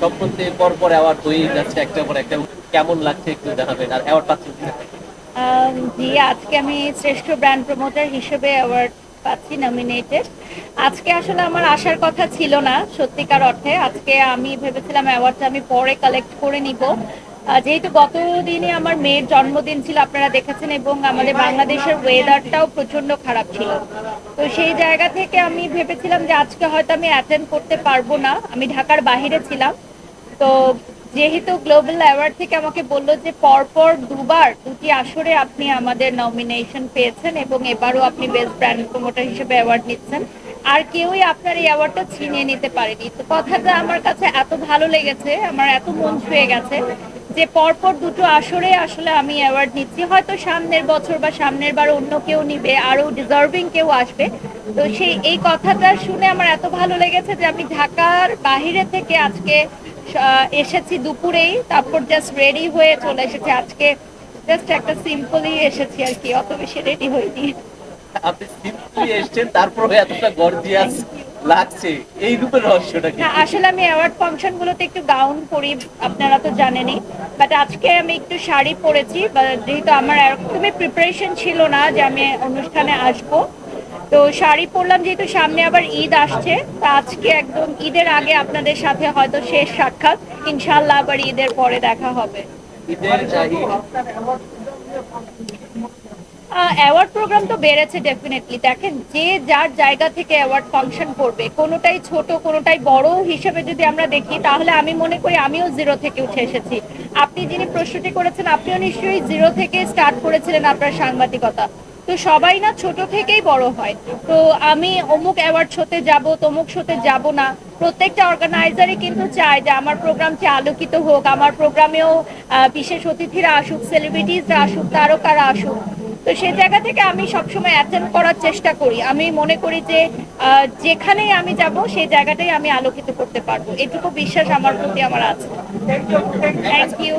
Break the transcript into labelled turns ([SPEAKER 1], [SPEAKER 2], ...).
[SPEAKER 1] সম্প্রতি পর পর অ্যাওয়ার্ড হয়েই যাচ্ছে পর একটা। কেমন লাগছে একটু জানাবেন আর অ্যাওয়ার্ড পাচ্ছেন
[SPEAKER 2] জি, আজকে আমি শ্রেষ্ঠ ব্র্যান্ড প্রমোটার হিসেবে অ্যাওয়ার্ড পাচ্ছি নমিনেটেড আজকে আসলে আমার আসার কথা ছিল না, সত্যিকার অর্থে। আজকে আমি ভেবেছিলাম অ্যাওয়ার্ডটা আমি পরে কালেক্ট করে নিব। যেহেতু গত দিনে আমার মেয়ের জন্মদিন ছিল, আপনারা দেখেছেন, এবং আমাদের বাংলাদেশের ওয়েদারটাও প্রচণ্ড খারাপ ছিল। তো সেই জায়গা থেকে আমি ভেবেছিলাম যে আজকে হয়তো আমি অ্যাটেন্ড করতে পারব না। আমি ঢাকার বাহিরে ছিলাম। তো যেহেতু গ্লোবাল অ্যাওয়ার্ড থেকে আমাকে বলল যে পরপর দুবার দুটি আসরে আপনি আমাদের নমিনেশন পেয়েছেন, এবং এবারও আপনি বেস্ট ব্র্যান্ড প্রমোটার হিসেবে অ্যাওয়ার্ড নিচ্ছেন। আর কেউই আপনার এই অ্যাওয়ার্ডটা ছিনিয়ে নিতে পারেনি। তো কথাটা আমার কাছে এত ভালো লেগেছে, আমার এত মন ছুঁয়ে গেছে যে পরপর দুটো আসরে আসলে আমি অ্যাওয়ার্ড নিচ্ছি। হয়তো সামনের বছর বা সামনের বার অন্য কেউ নিবে আরও ডিজার্ভিং কেউ আসবে। তো সেই এই কথাটা শুনে আমার এত ভালো লেগেছে যে আমি ঢাকার বাহিরে থেকে আজকে এসেছি দুপুরেই তারপর জাস্ট রেডি হয়ে চলে এসেছি। আজকে জাস্ট একটা সিম্পলি এসেছি আর কি অত বেশি রেডি হইনি।
[SPEAKER 1] আপনি সিম্পলি এসছেন তারপরে এতটা গর্জিয়াস। লাগছে। এই রূপের রহস্যটা কি?
[SPEAKER 2] আসলে আমি অ্যাওয়ার্ড ফাংশন গুলোতে একটু গাউন পরি আপনারা তো জানেনই। বাট আজকে আমি একটু শাড়ি পরেছি যেহেতু আমার একদমই প্রিপারেশন ছিল না যে আমি অনুষ্ঠানে আসব। তো শাড়ি পরলাম যেহেতু সামনে আবার ঈদ আসছে তা আজকে একদম ঈদের আগে আপনাদের সাথে হয়তো শেষ সাক্ষাৎ। ইনশাল্লাহ আবার ঈদের পরে দেখা হবে।
[SPEAKER 1] ঈদের
[SPEAKER 2] অ্যাওয়ার্ড প্রোগ্রাম তো বেড়েছে ডেফিনেটলি দেখেন, যে যার জায়গা থেকে অ্যাওয়ার্ড ফাংশন করবে, কোনোটাই ছোট, কোনোটাই বড় হিসেবে যদি আমরা দেখি, তাহলে আমি মনে করি আমিও জিরো থেকে উঠে এসেছি। আপনি যিনি প্রশ্নটি করেছেন, আপনিও নিশ্চয়ই জিরো থেকে স্টার্ট করেছিলেন আপনার সাংবাদিকতা। তো সবাই না ছোট থেকেই বড় হয়। তো আমি অমুক অ্যাওয়ার্ড শোতে যাব, তমুক শোতে যাব না। প্রত্যেকটা অর্গানাইজারই কিন্তু চায় যে আমার প্রোগ্রামটি আলোকিত হোক, আমার প্রোগ্রামেও বিশেষ অতিথিরা আসুক সেলিব্রিটিসরা আসুক, তারকারা আসুক। তো সেই জায়গা থেকে আমি সবসময় অ্যাটেন্ড করার চেষ্টা করি। আমি মনে করি যে আহ, যেখানেই আমি যাব সেই জায়গাটাই আমি আলোকিত করতে পারব। এটুকু বিশ্বাস আমার প্রতি আমার আছে। Thank you